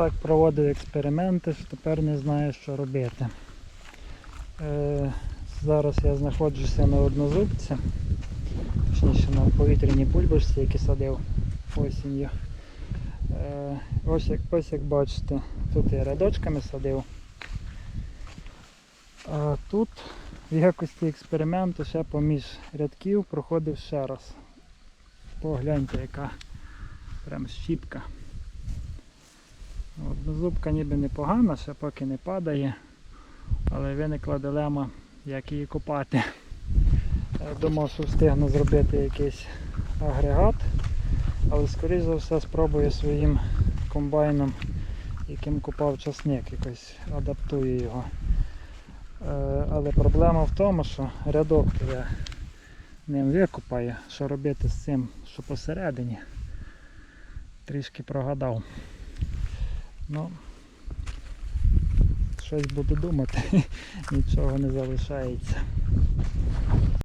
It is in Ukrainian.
так проводив експерименти, що тепер не знаю, що робити. Е, зараз я знаходжуся на однозубці, точніше на повітряній бульбашці, які садив осінню. Е, ось, як, ось як бачите, тут я рядочками садив. А тут в якості експерименту ще поміж рядків проходив ще раз. Погляньте, яка прям щітка. Однозубка ніби непогана, ще поки не падає, але виникла дилема, як її копати. Я думав, що встигну зробити якийсь агрегат, але скоріш за все спробую своїм комбайном, яким купав часник, якось адаптую його. Е, Але проблема в тому, що рядок я ним викопаю, що робити з цим, що посередині. Трішки прогадав. Ну, щось буду думати, нічого не залишається.